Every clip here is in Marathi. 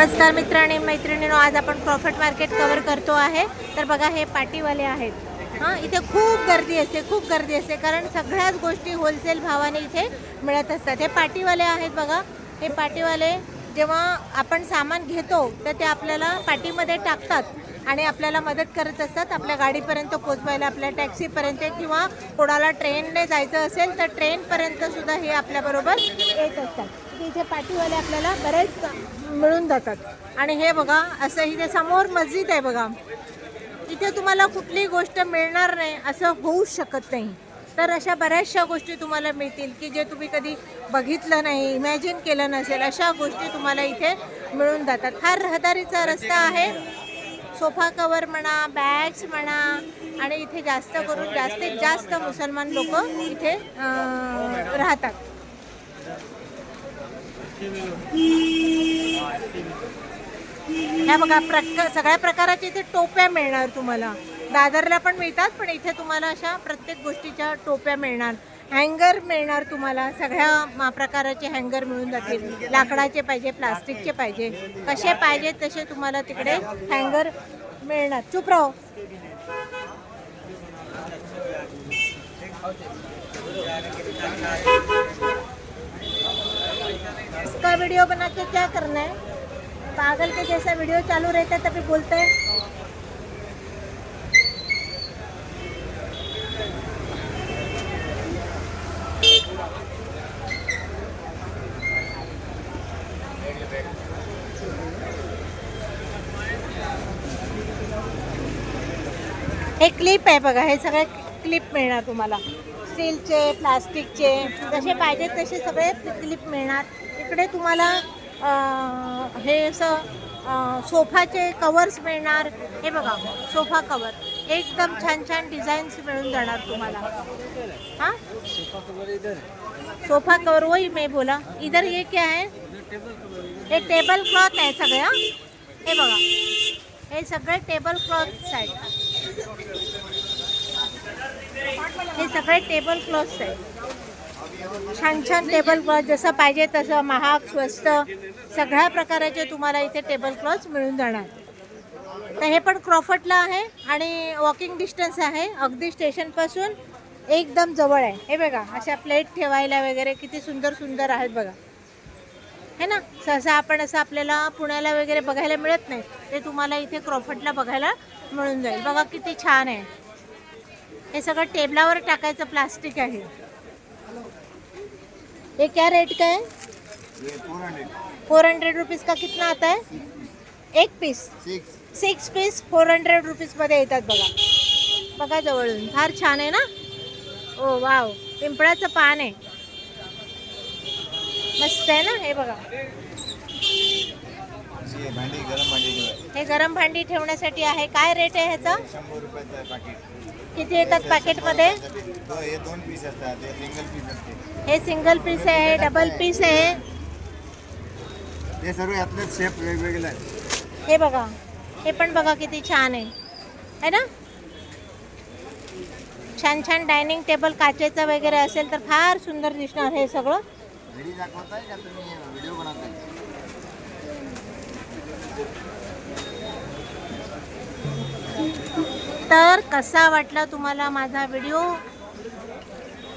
नमस्कार मित्र आणि मैत्रिणींनो आज आपण प्रॉफिट मार्केट कवर करतो आहे. तर बघा हे पाटीवाले आहेत. हां इथे खूप गर्दी असते खूप गर्दी असते. कारण सगळ्याच गोष्टी होलसेल भावाने इथे मिळत असतात. हे पाटीवाले आहेत बघा. हे पाटीवाले जेव्हा आपण सामान घेतो तर ते आपल्याला पाटीमध्ये टाकतात आणि आपल्याला मदत करत असतात. आपल्या गाडीपर्यंत पोचवायला आपल्या टॅक्सीपर्यंत किंवा कोणाला ट्रेनने जायचं असेल तर ट्रेनपर्यंत सुद्धा हे आपल्याबरोबर येत असतात. की इथे पाठीवाले आपल्याला बरेच मिळून जातात. आणि हे बघा असं इथे समोर मस्जिद आहे बघा. इथे तुम्हाला कुठलीही गोष्ट मिळणार नाही असं होऊ शकत नाही. तर अशा बऱ्याचशा गोष्टी तुम्हाला मिळतील की जे तुम्ही कधी बघितलं नाही इमॅजिन केलं नसेल अशा गोष्टी तुम्हाला इथे मिळून जातात. हा रहदारीचा रस्ता आहे. सोफा कवर म्हणा बॅग्स म्हणा आणि इथे जास्त करून जास्तीत जास्त मुसलमान लोक इथे राहतात. ह्या बघा प्रक सगळ्या प्रकाराच्या इथे टोप्या मिळणार तुम्हाला. दादरला पण मिळतात पण इथे तुम्हाला अशा प्रत्येक गोष्टीच्या टोप्या मिळणार. हँगर मिळणार तुम्हाला. सगळ्या मा- प्रकाराचे हँगर मिळून जातील. लाकडाचे पाहिजे प्लास्टिकचे पाहिजे. कसे पाहिजे तसे तुम्हाला तिकडे हँगर मिळणार. चुप राहो. इसका वीडियो बना के क्या करना है? पागल के जैसा वीडियो चालू रहता है, तभी बोलते हैं। हे क्लिप आहे बघा, हे सगळे क्लिप मिळणार तुम्हाला. स्टीलचे प्लास्टिकचे जसे पाहिजे तसे सगळे क्लिप मिळणार. इकडे तुम्हाला हे असं सोफाचे कवर्स मिळणार. हे बघा सोफा कवर एकदम छान छान डिझाईन्स मिळून जाणार तुम्हाला. हां? सोफा कवर वही मी बोला. इधर हे क्या आहे हे टेबल क्लॉथ आहे सगळं हां? हे बघा. हे सगळे टेबल क्लॉथ्स आहेत हे सगळे टेबल क्लॉथ्स आहेत. छान छान टेबल क्लॉथ जसं पाहिजे तसं महाग स्वस्त सगळ्या प्रकाराचे तुम्हाला इथे टेबल क्लॉथ्स मिळून जाणार. तर हे पण क्रॉफर्टला आहे आणि वॉकिंग डिस्टन्स आहे. अगदी स्टेशनपासून एकदम जवळ आहे. हे बघा अशा प्लेट ठेवायला वगैरे किती सुंदर सुंदर आहेत बघा. है ना? सहसा आपण असं आपल्याला पुण्याला वगैरे बघायला मिळत नाही. ते तुम्हाला इथे क्रॉफर्टला बघायला मिळून जाईल. बघा किती छान आहे. हे सगळं टेबलावर टाकायचं प्लास्टिक आहे. हे क्या रेट का है फोर हंड्रेड रुपीज़ का कितना आता है एक piece six six piece four hundred रुपीजमध्ये येतात बघा. बघा जवळून. फार छान आहे ना? ओ वाव पिंपळाचं पान आहे. मस्त आहे ना? हे बघा. हे गरम भांडी ठेवण्यासाठी आहे. काय रेट आहे ह्याचा? शंभर रुपयाचं आहे पाकिट किती येतात पॅकेटमध्ये हे दोन पीस असतात हे सिंगल पीस असते हे सिंगल पीस आहे डबल पीस आहे. हे सर्व यातले शेप वेगवेगळे आहेत. हे बघा. हे पण बघा किती छान आहे. है ना? छान छान डायनिंग टेबल काचेचं वगैरे असेल तर फार सुंदर दिसणार हे सगळं. घरी दाखवताय का तुम्ही? व्हिडिओ तर कसा वाटला तुम्हाला माझा व्हिडिओ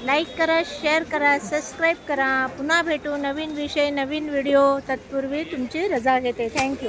लाईक करा शेअर करा सबस्क्राईब करा. पुन्हा भेटू नवीन विषय नवीन व्हिडिओ तत्पूर्वी तुमची रजा घेते. थँक्यू